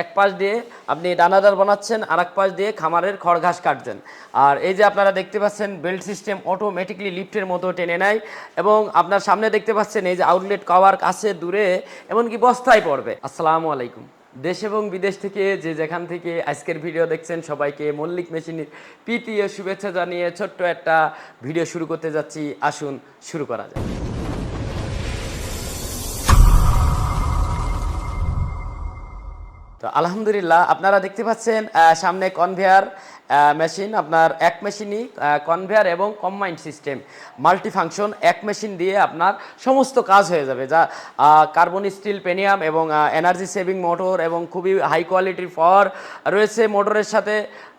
এক পাশ দিয়ে আপনি দানাদার বানাচ্ছেন আর এক পাশ দিয়ে খামারের খড় ঘাস কাটছেন। আর এই যে আপনারা দেখতে পাচ্ছেন বেল্ট সিস্টেম অটোমেটিকলি লিফটের মতো টেনে নেয় এবং আপনার সামনে দেখতে পাচ্ছেন, এই যে আউটলেট কভার কাছে দূরে, এমনকি বস্তায় পড়বে। আসসালামু আলাইকুম। দেশ এবং বিদেশ থেকে যে যেখান থেকে আজকের ভিডিও দেখছেন, সবাইকে মল্লিক মেশিনের প্রীতি ও শুভেচ্ছা জানিয়ে ছোট্ট একটা ভিডিও শুরু করতে যাচ্ছি। আসুন শুরু করা যায় তো আলহামদুলিল্লাহ, আপনারা দেখতে পাচ্ছেন সামনে কনভেয়ার মেশিন আপনার এক মেশিনই কনভেয়ার এবং কম্বাইন্ড সিস্টেম মাল্টি ফাংশন এক মেশিন দিয়ে আপনার সমস্ত কাজ হয়ে যাবে, যা কার্বন স্টিল পেনিয়াম এবং এনার্জি সেভিং মোটর এবং খুবই হাই কোয়ালিটির ফর রয়েছে মোটরের সাথে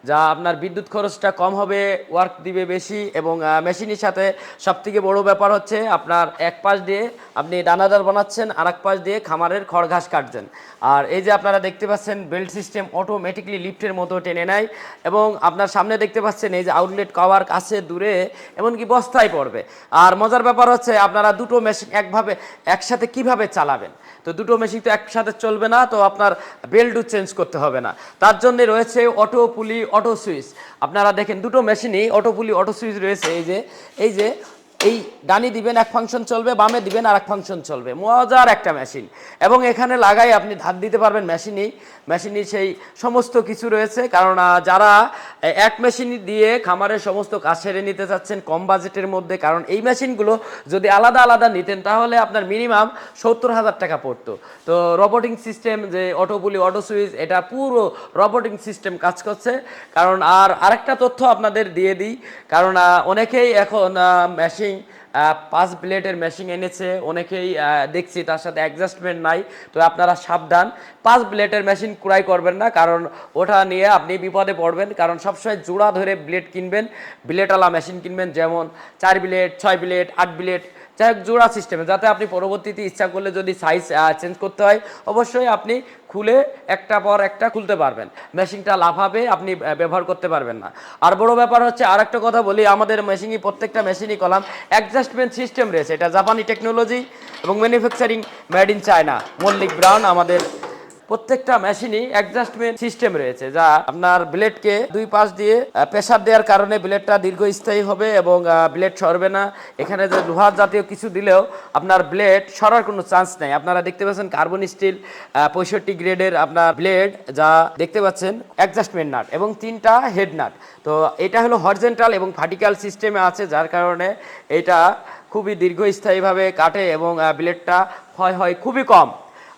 যা আপনার বিদ্যুৎ খরচটা কম হবে ওয়ার্ক দিবে বেশি এবং মেশিনের সাথে সবথেকে বড় ব্যাপার হচ্ছে আপনার এক পাশ দিয়ে আপনি দানাদার বানাচ্ছেন আর এক পাশ দিয়ে খামারের খড় ঘাস কাটছেন। আর এই যে আপনারা দেখতে পাচ্ছেন বেল্ট সিস্টেম অটোমেটিকলি লিফটের মতো টেনে নেয় এবং আপনার সামনে দেখতে পাচ্ছেন এই যে আউটলেট কভার কাছে দূরে এমনকি বস্তায় পড়বে। আর মজার ব্যাপার হচ্ছে আপনারা দুটো মেশিন একভাবে, একসাথে কীভাবে চালাবেন? তো দুটো মেশিন তো একসাথে চলবে না, তো আপনার বেল্টও চেঞ্জ করতে হবে না। তার জন্য রয়েছে অটো পুলি অটো সুইচ আপনারা দেখেন দুটো মেশিনেই অটো পুলি অটো সুইচ রয়েছে। এই যে এই যে এই ডানি দিবেন, এক ফাংশন চলবে, বামে দিবেন আর এক ফাংশন চলবে। মজার একটা মেশিন এবং এখানে লাগাই আপনি ধার দিতে পারবেন মেশিনই মেশিনই সেই সমস্ত কিছু রয়েছে। কারণ যারা এক মেশিন দিয়ে খামারের সমস্ত কাজ সেরে নিতে চাচ্ছেন কম বাজেটের মধ্যে, কারণ এই মেশিনগুলো যদি আলাদা আলাদা নিতেন, তাহলে আপনার মিনিমাম সত্তর হাজার টাকা পড়তো। তো রবোটিং সিস্টেম যে অটোপুলি অটো সুইচ এটা পুরো রবোটিং সিস্টেম কাজ করছে। কারণ, আর আরেকটা তথ্য আপনাদের দিয়ে দিই। কারণ অনেকেই এখন মেশিন পাঁচ ব্লেডের মেশিন এনেছে, অনেকেই দেখছি, তার সাথে অ্যাডজাস্টমেন্ট নাই, তো আপনারা সাবধান। পাঁচ ব্লেডের মেশিন ক্রয় করবেন না, কারণ ওটা নিয়ে আপনি বিপদে পড়বেন, কারণ সবসময় জোড়া ধরে ব্লেড কিনবেন ব্লেডওয়ালা মেশিন কিনবেন, যেমন চার ব্লেড ছয় ব্লেড আট ব্লেড যাই হোক জোড়া সিস্টেমে যাতে আপনি পরবর্তীতে ইচ্ছা করলে যদি সাইজ চেঞ্জ করতে হয়, অবশ্যই আপনি খুলে একটা পর একটা খুলতে পারবেন। মেশিনটা লাফাবে, আপনি ব্যবহার করতে পারবেন না। আর বড় ব্যাপার হচ্ছে আর একটা কথা বলি, আমাদের মেশিনই প্রত্যেকটা মেশিনই কলাম অ্যাডজাস্টমেন্ট সিস্টেম রয়েছে। এটা জাপানি টেকনোলজি এবং manufacturing made in China Mallik Brown, আমাদের প্রত্যেকটা মেশিনই অ্যাডজাস্টমেন্ট সিস্টেম রয়েছে, যা আপনার ব্লেডকে দুই পাশ দিয়ে প্রেসার দেওয়ার কারণে ব্লেডটা দীর্ঘস্থায়ী হবে এবং ব্লেড সরবে না। এখানে যে লোহার জাতীয় কিছু দিলেও আপনার ব্লেড সরার কোনো চান্স নেই। আপনারা দেখতে পাচ্ছেন কার্বন স্টিল পঁয়ষট্টি গ্রেডের আপনার ব্লেড, যা দেখতে পাচ্ছেন অ্যাডজাস্টমেন্ট নাট এবং তিনটা হেড নাট তো এটা হলো হরজেন্টাল এবং ভার্টিক্যাল সিস্টেমে আছে, যার কারণে এটা খুবই দীর্ঘস্থায়ীভাবে কাটে এবং ব্লেডটা ক্ষয় হয় খুবই কম।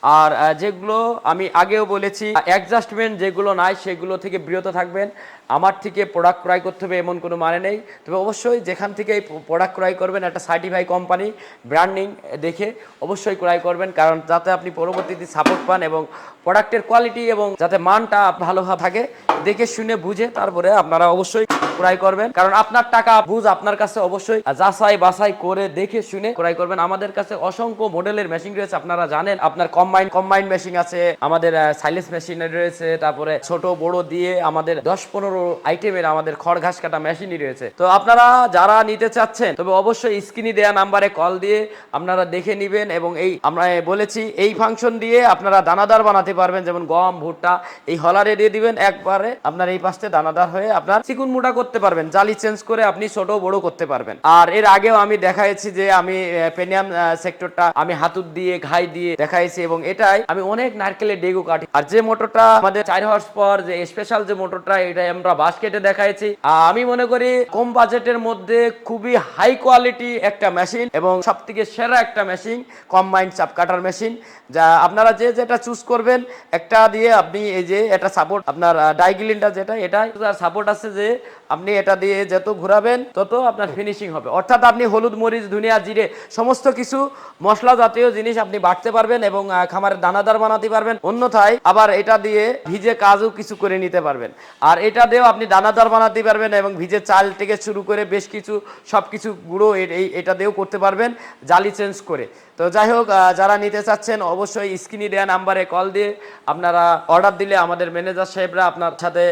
আর যেগুলো আমি আগেও বলেছি অ্যাডজাস্টমেন্ট যেগুলো নাই সেগুলো থেকে বিরত থাকবেন। আমার থেকে প্রোডাক্ট ক্রয় করতে হবে এমন কোনো মানে নেই। তবে অবশ্যই যেখান থেকে এই প্রোডাক্ট ক্রয় করবেন, একটা সার্টিফাই কোম্পানি ব্র্যান্ডিং দেখে অবশ্যই ক্রয় করবেন, কারণ যাতে আপনি পরবর্তীতে সাপোর্ট পান এবং প্রোডাক্টের কোয়ালিটি এবং যাতে মানটা ভালোভাবে থাকে, দেখে শুনে বুঝে তারপরে আপনারা অবশ্যই ক্রয় করবেন। কারণ আপনার টাকা বুঝ আপনার কাছে অবশ্যই। যাচাই বাছাই করে দেখে শুনে ক্রয় করবেন। আমাদের কাছে অসংখ্য মডেলের মেশিন রয়েছে, আপনারা জানেন। আপনার কম্বাইন কম্বাইন মেশিন আছে, আমাদের সাইলেন্স মেশিন রয়েছে, তারপরে ছোট, বড় দিয়ে আমাদের দশ পনেরো আইটেমের আমাদের খড় ঘাস কাটা মেশিনই রয়েছে। তো আপনারা যারা নিতে চাচ্ছেন, তবে অবশ্যই স্ক্রিনে দেওয়া নাম্বারে কল দিয়ে আপনারা দেখে নিবেন এবং এই আমরা বলেছি, এই ফাংশন দিয়ে আপনারা দানাদার বানাতে পারবেন। যেমন গম, ভুট্টা, এই হলারে দিয়ে দিবেন একবারে। আপনার এই পাশে দানাদার হয়ে আপনার চিকুন মুটা করতে পারবেন জালি চেঞ্জ করে আপনি ছোট বড় করতে পারবেন। আর এর আগেও আমি দেখাইছি যে আমি পেনিয়াম সেক্টরটা আমি হাতুর দিয়ে, ঘাই দিয়ে দেখাইছি এবং এটাই আমি অনেক নারকেলের ডেগু কাটি। আর যে মোটরটা আমাদের চার হর্স পর যে স্পেশাল যে মোটরটা, এটাই আমরা বাস কেটে দেখাইছি। আমি মনে করি কম বাজেটের মধ্যে খুবই হাই কোয়ালিটি একটা মেশিন এবং সব থেকে সেরা একটা মেশিন কম্বাইন্ড চাপ কাটার মেশিন যা আপনারা যে যেটা চুজ করবেন, একটা দিয়ে আপনি এই যে এটা সাপোর্ট আপনার ডাইগিলিনটা যেটা এটা সাপোর্ট আছে যে আপনি এটা দিয়ে যত ঘোরাবেন, তত আপনার ফিনিশিং হবে। অর্থাৎ আপনি হলুদ, মরিচ, ধনিয়া, জিরে, সমস্ত কিছু মশলা জাতীয় জিনিস আপনি বাটতে পারবেন এবং খামারের দানাদার বানাতে পারবেন। অন্যথায় আবার এটা দিয়ে ভিজে কাজও কিছু করে নিতে পারবেন। আর এটা দিয়েও আপনি দানাদার বানাতে পারবেন এবং ভিজে চাল থেকে শুরু করে বেশ কিছু সব কিছু গুঁড়ো এই, এটা দিয়েও করতে পারবেন, জালি চেঞ্জ করে। তো যাই হোক যারা নিতে চাচ্ছেন অবশ্যই স্ক্রিনে দেওয়া নাম্বারে কল দিয়ে আপনারা অর্ডার দিলে আমাদের ম্যানেজার সাহেবরা আপনার সাথে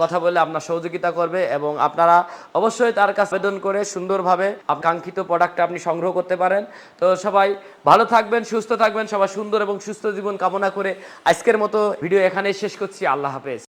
কথা বলে আপনার সহযোগিতা করবে এবং আপনারা অবশ্যই তার কাছে আবেদন করে সুন্দরভাবে আকাঙ্ক্ষিত প্রোডাক্ট আপনি সংগ্রহ করতে পারেন। তো সবাই ভালো থাকবেন, সুস্থ থাকবেন, সবাই সুন্দর এবং সুস্থ জীবন কামনা করে আজকের মতো ভিডিও এখানেই শেষ করছি। আল্লাহ হাফেজ।